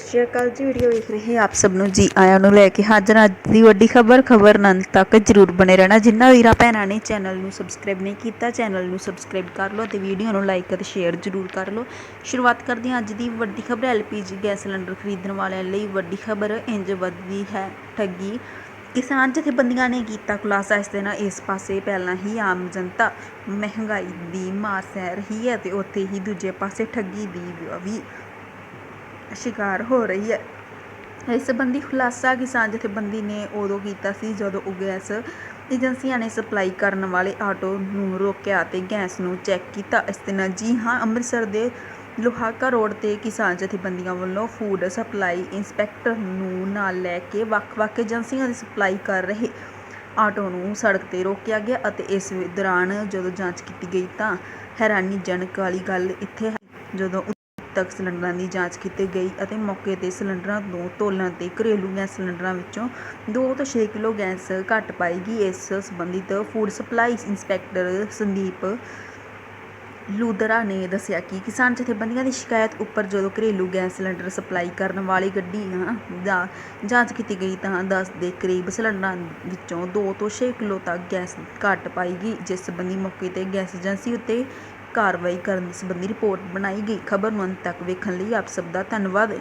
ਸਤਿ ਸ਼੍ਰੀ ਅਕਾਲ ਜੀ ਵੀਡੀਓ ਵੇਖ ਰਹੇ ਆਪ ਸਭ ਨੂੰ ਜੀ, ਆਇਆਂ ਨੂੰ ਲੈ ਕੇ। ਹਾਜ਼ਰ ਅੱਜ ਦੀ ਵੱਡੀ ਖਬਰ ਖਬਰ ਨੰਦ ਤੱਕ ਜਰੂਰ ਬਣੇ ਰਹਿਣਾ। ਜਿੰਨਾ ਵੀਰਾ ਭੈਣਾਂ ਨੇ ਚੈਨਲ ਨੂੰ ਸਬਸਕ੍ਰਾਈਬ ਨਹੀਂ ਕੀਤਾ, ਚੈਨਲ ਨੂੰ ਸਬਸਕ੍ਰਾਈਬ ਕਰ ਲਓ ਤੇ ਵੀਡੀਓ ਨੂੰ ਲਾਈਕ ਅਤੇ ਸ਼ੇਅਰ ਜਰੂਰ ਕਰ ਲਓ। ਸ਼ੁਰੂਆਤ ਕਰਦੇ ਹਾਂ ਅੱਜ ਦੀ ਵੱਡੀ ਖਬਰ। ਐਲਪੀਜੀ ਗੈਸ ਸਿਲੰਡਰ ਖਰੀਦਣ ਵਾਲਿਆਂ ਲਈ ਵੱਡੀ ਖਬਰ ਇੰਜ ਵੱਧਦੀ ਹੈ, ਠੱਗੀ। ਕਿਸਾਨ ਜਥੇਬੰਦੀਆਂ ਨੇ ਕੀਤਾ ਖੁਲਾਸਾ। ਇਸ ਦੇ ਨਾਲ ਇਸ ਪਾਸੇ ਪਹਿਲਾਂ ਹੀ ਆਮ ਜਨਤਾ ਮਹਿੰਗਾਈ ਦੀ ਮਾਰ ਸਹਿ ਰਹੀ ਹੈ ਤੇ ਉੱਥੇ ਹੀ ਦੂਜੇ ਪਾਸੇ ਠੱਗੀ ਦੀ ਵੀ ਸ਼ਿਕਾਰ ਹੋ ਰਹੀ ਹੈ। ਇਸ ਸੰਬੰਧੀ ਖੁਲਾਸਾ ਕਿਸਾਨ ਜਥੇਬੰਦੀ ਨੇ ਉਦੋਂ ਕੀਤਾ ਸੀ ਜਦੋਂ ਉਹ ਗੈਸ ਏਜੰਸੀਆਂ ਨੇ ਸਪਲਾਈ ਕਰਨ ਵਾਲੇ ਆਟੋ ਨੂੰ ਰੋਕਿਆ ਅਤੇ ਗੈਸ ਨੂੰ ਚੈੱਕ ਕੀਤਾ। ਇਸ ਦੇ ਨਾਲ ਜੀ ਹਾਂ, ਅੰਮ੍ਰਿਤਸਰ ਦੇ ਲੋਹਾਕਾ ਰੋਡ ਤੇ ਕਿਸਾਨ ਜਥੇਬੰਦੀਆਂ ਵੱਲੋਂ ਫੂਡ ਸਪਲਾਈ ਇੰਸਪੈਕਟਰ ਨੂੰ ਨਾਲ ਲੈ ਕੇ ਵੱਖ-ਵੱਖ ਏਜੰਸੀਆਂ ਦੀ ਸਪਲਾਈ ਕਰ ਰਹੇ ਆਟੋ ਨੂੰ ਸੜਕ ਤੇ ਰੋਕਿਆ ਗਿਆ ਅਤੇ ਇਸ ਦੌਰਾਨ ਜਦੋਂ ਜਾਂਚ ਕੀਤੀ ਗਈ ਤਾਂ ਹੈਰਾਨੀਜਨਕ ਵਾਲੀ ਗੱਲ ਇੱਥੇ ਹੈ। ਜਦੋਂ ਤੱਕ ਸਿਲੰਡਰਾਂ ਦੀ ਜਾਂਚ ਕੀਤੀ ਗਈ ਅਤੇ ਮੌਕੇ ਤੇ ਸਿਲੰਡਰਾਂ ਨੂੰ ਤੋਲਣ ਤੇ ਘਰੇਲੂ ਗੈਸ ਸਿਲੰਡਰਾਂ ਵਿੱਚੋਂ 2 ਤੋਂ 6 ਕਿਲੋ ਗੈਸ ਘੱਟ ਪਾਈ ਇਸ ਸੰਬੰਧਿਤ food supply inspector Sandeep Ludra ਨੇ ਦੱਸਿਆ ਕਿ ਕਿਸਾਨ ਜਥੇਬੰਦੀਆਂ ਦੀ ਸ਼ਿਕਾਇਤ ਉੱਪਰ ਜਦੋਂ ਘਰੇਲੂ ਗੈਸ ਸਿਲੰਡਰ ਸਪਲਾਈ ਕਰਨ ਵਾਲੀ ਗੱਡੀਆਂ ਦਾ ਜਾਂਚ ਕੀਤੀ ਗਈ ਤਾਂ 10 ਦੇ ਕਰੀਬ ਸਿਲੰਡਰਾਂ ਵਿੱਚੋਂ 2 ਤੋਂ 6 ਕਿਲੋ ਤੱਕ ਗੈਸ ਘੱਟ ਪਾਈ ਗਈ, ਜਿਸ ਸੰਬੰਧੀ ਮੌਕੇ ਤੇ ਗੈਸ ਏਜੰਸੀ ਉੱਤੇ ਕਾਰਵਾਈ ਕਰਨ ਸੰਬੰਧੀ ਰਿਪੋਰਟ ਬਣਾਈ ਗਈ। ਖਬਰ ਨੂੰ ਅੰਤ ਤੱਕ ਵੇਖਣ ਲਈ ਆਪ ਸਭ ਦਾ ਧੰਨਵਾਦ।